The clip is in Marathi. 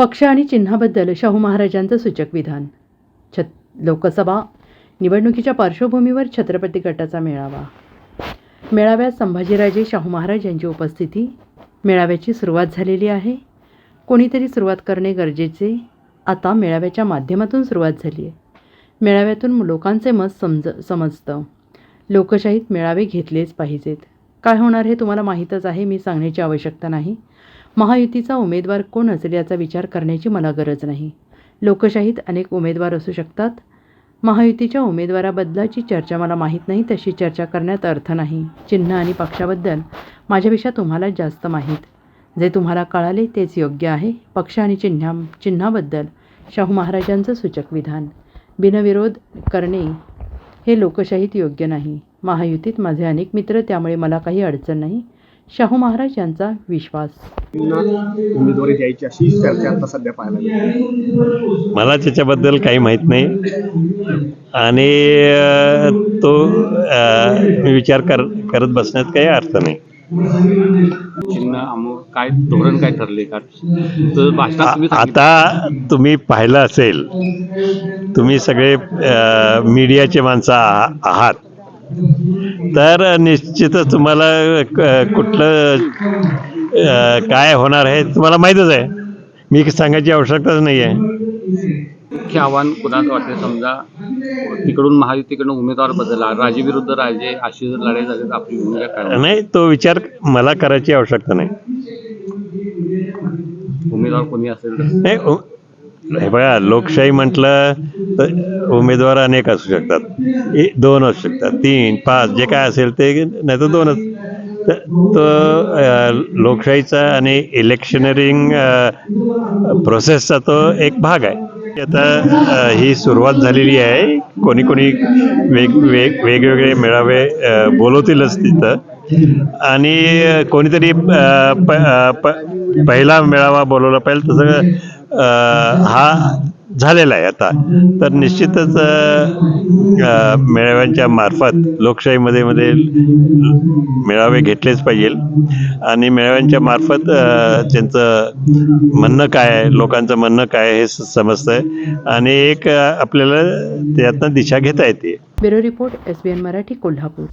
पक्ष आणि चिन्हाबद्दल शाहू महाराजांचं सूचक विधान. छत लोकसभा निवडणुकीच्या पार्श्वभूमीवर छत्रपती गटाचा मेळावा. मेळाव्यात संभाजीराजे शाहू महाराज यांची उपस्थिती मेळाव्याची सुरुवात झालेली आहे. कोणीतरी सुरुवात करणे गरजेचे आता मेळाव्याच्या माध्यमातून सुरुवात झाली आहे. मेळाव्यातून लोकांचे मत समज समजतं. लोकशाहीत मेळावे घेतलेच पाहिजेत. काय होणार हे तुम्हाला माहीतच आहे मी सांगण्याची आवश्यकता नाही. महायुतीचा उमेदवार कोण असेल याचा विचार करण्याची मला गरज नाही. लोकशाहीत अनेक उमेदवार असू शकतात. महायुतीच्या उमेदवाराबद्दलची चर्चा मला माहीत नाही तशी चर्चा करण्यात अर्थ नाही. चिन्ह आणि पक्षाबद्दल माझ्यापेक्षा तुम्हाला जास्त माहीत. जे तुम्हाला कळाले तेच योग्य आहे. पक्ष आणि चिन्हा चिन्हाबद्दल शाहू महाराजांचं सूचक विधान. बिनविरोध करणे हे लोकशाहीत योग्य नाही. महायुतीत माझे अनेक मित्र त्यामुळे मला काही अडचण नाही. शाहू महाराज यांचा विश्वास. उमेदवारी द्यायची अशी चर्चा आता सध्या पाहायला मला त्याच्याबद्दल काही माहीत नाही. आणि तो विचार कर करत बसण्यात काही अर्थ नाही. काय धोरण काय ठरले का? तर भाषणात तुम्ही आ- सांगितलं. आता तुम्ही पाहिलं असेल तुम्ही सगळे मीडियाचे माणसं आहा- आहात. तर निश्चितच तुम्हाला कुठलं काय होणार आहे तुम्हाला माहीतच आहे. मी सांगायची आवश्यकताच नाही आहे मुख्य आव्हान कुणाचं वाटते समजा तिकडून महायुतीकडून उमेदवार बदलला राजे विरुद्ध राजे अशी जर लढाई झाली तर आपली भूमिका काय? नाही तो विचार मला करायची आवश्यकता नाही. उमेदवार कोणी असेल तर? हे बघा लोकशाही म्हटलं तर उमेदवार अनेक असू शकतात. ए- दोन असू शकतात. तीन पाच जे काय असेल ते नाही तर दोनच. तर तो लोकशाहीचा आणि इलेक्शनरिंग प्रोसेसचा तो एक भाग आहे. आता ही सुरुवात झालेली आहे. कोणी कोणी वेग वेग वेगवेगळे मेळावे बोलवतीलच तिथं. आणि कोणीतरी अ, प प पहिला मेळावा बोलवला पाहिजे. तसं हा झालेला आहे आता. तर निश्चितच मेळाव्यांच्या मार्फत लोकशाहीमध्ये मध्ये मेळावे घेतलेच पाहिजे. आणि मेळाव्यांच्या मार्फत त्यांचं म्हणणं काय आहे लोकांचं म्हणणं काय हे समजतंय. आणि एक आपल्याला त्यातनं दिशा घेता येते. Bureau report S B N Marathi Kolhapur.